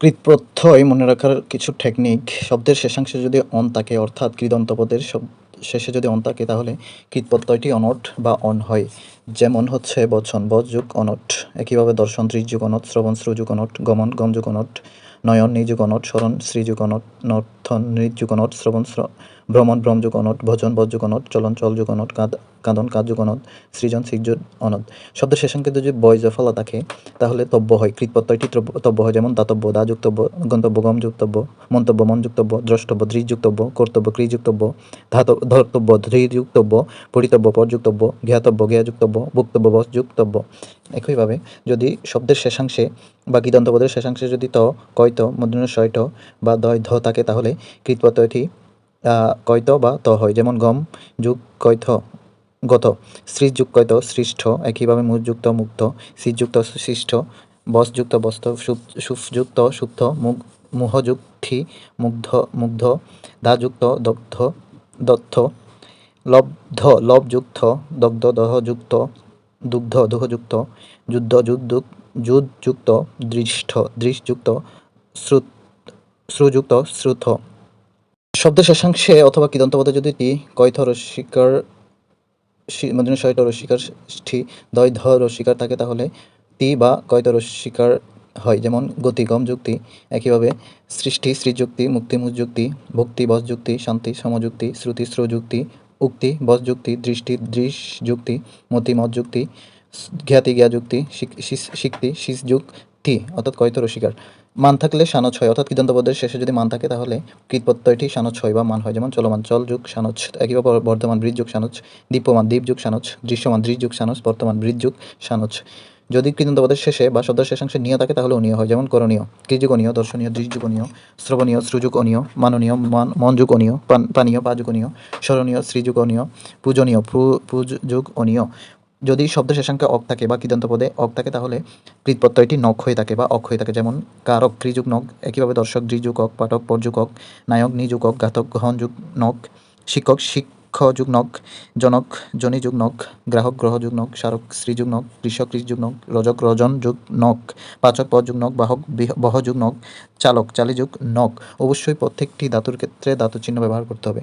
কৃৎপ্রত্যয় মনে রাখার কিছু টেকনিক শব্দের শেষাংশে যদি অন থাকে, অর্থাৎ কৃদন্তপদের শেষে যদি অন থাকে, তাহলে কৃতপ্রত্যয়টি অনট বা অন হয়। যেমন হচ্ছে বচন, বচ যুগ অনট। একইভাবে দর্শন ত্রিযুগ অনট, শ্রবণ শ্রুযুগ অনট, গমন গমযুগ অনট, নয়ন নিযুগ অনট, স্মরণ শ্রীযুগ অনট, নর্থন নৃযুগ অনট, শ্রবণ, শ্র- ভ্রমণ ভ্রমযুগ অনট ভজন বজ্যুগ অনট চলন চলযুগ অনট কাঁদ, কাঁদন কাজযুগ অনট সৃজন সৃযুগ অনট শব্দের শেষাঙ্কে যদি বয় জফলা থাকে, তাহলে তব্য হয়। কৃতপ্রত্যয়টি তব্য হয়, যেমন দাতব্য দা যুক্তব্য গন্তব্য গম যুক্তব্য, মন্তব্য, মন যুক্তব্য, দ্রষ্টব্য দৃ যুক্তব্য, কর্তব্য ক্রি যুক্তব্য ধাত ধর্তব্য ধৃ যুক্তব্য পরিতব্য পর যুক্তব্য জ্ঞাতব্য জ্ঞা যুক্তব্য বক্তব্য বস যুক্তব্য একইভাবে যদি শব্দের শেষাংশে বা কৃদন্তপদের শেষাংশে যদি ত কয়ত মধ্যন শয়ট বা দয় ধ থাকে, তাহলে কৃতপ্রত্যয়টি কয়ত বা ত হয় যেমন গম যুগ কয়থ গত শ্রীযুক্ত কয়ত সৃষ্ট একইভাবে মুযুক্ত মুক্ত শ্রীযুক্ত সৃষ্ট বসযুক্ত বস্ত সুপযুক্ত সুপ্ত মুগ মুহযুক্তি মুগ্ধ মুগ্ধ দাযুক্ত দগ্ধ দত্ত লব্ধ লবযুক্ত দগ্ধ দহযুক্ত দুগ্ধ দুহযুক্ত যুদ্ধ যুদ্ধ যুদ্ধযুক্ত দৃষ্ট দৃশযুক্ত শ্রুত শ্রুযুক্ত শ্রুত শব্দের শেষাংশে অথবা কৃদন্তপদে যদি টি কয়থ রস্বীকার মানে শয়ট রস্বীকার ষ্ঠি দয় ধ রস্বীকার থাকে, তাহলে তি বা কয়ত রস্বীকার হয়, যেমন গতিগম যুক্তি, একইভাবে সৃষ্টি, শ্রীযুক্তি, মুক্তি মুযুক্তি ভক্তি, বস যুক্তি, শান্তি, সমযুক্তি, শ্রুতি, শ্রযুক্তি, উক্তি, বস যুক্তি, দৃষ্টি, দৃশ যুক্তি, মতি, মত যুক্তি জ্ঞাতি জ্ঞা যুক্তি শিক্তি শিস যুক্তি অর্থাৎ কয়ত রসিকার। মান থাকলে সানচ হয় অর্থাৎ কৃদন্তপদের শেষে যদি মান থাকে তাহলে কৃতপ্রত্যয়টি সানচ হয় বা মান হয়। যেমন চলমান চল যুগ সানচ একইভাবে বর্ধমান বৃদ্ধ যুগ সানচ দীপ্যমান দ্বীপ যুগ সানচ দৃশ্যমান দৃশ যুগ সানচ বর্তমান বৃদ্ধ যুগ সানচ যদি কৃদন্তপদের শেষে বা শব্দের শেষাংশে নিয়ে থাকে তাহলে অনীয় হয়। যেমন করণীয় কৃযুগনীয় দর্শনীয় দৃশযুগনীয় শ্রবণীয় শ্রুযুগনীয় মাননীয়, মান মনযুগনীয় পান- পানীয় পাযুগনীয় স্মরণীয় শ্রীযুগনীয় পূজনীয়, পূ- পূজযুগ অনীয় যদি শব্দ শেষাঙ্কে অক থাকে বা কৃদন্ত পদে অক থাকে, তাহলে কৃতপ্রত্যয়টি নখ হয়ে থাকে বা অক হয়ে থাকে। যেমন কারক ক্রিযুগ নখ একইভাবে দর্শক দ্রিযুগ অক, পাঠক পরযুগ অক, নায়ক নিযুগ অক ঘাতক গহন যুগ নখ শিক্ষক শিক্ষ যুগ নখ জনক জনি যুগ নখ গ্রাহক গ্রহ যুগ নখ স্মারক শ্রীযুগ নখ কৃষক কৃষ যুগ নখ রজক রজন যুগ নখ পাচক পদ যুগ নখ বাহক বিহ- বহ যুগ নখ চালক চালিযুগ নখ অবশ্যই প্রত্যেকটি ধাতুর ক্ষেত্রে ধাতু চিহ্ন ব্যবহার করতে হবে।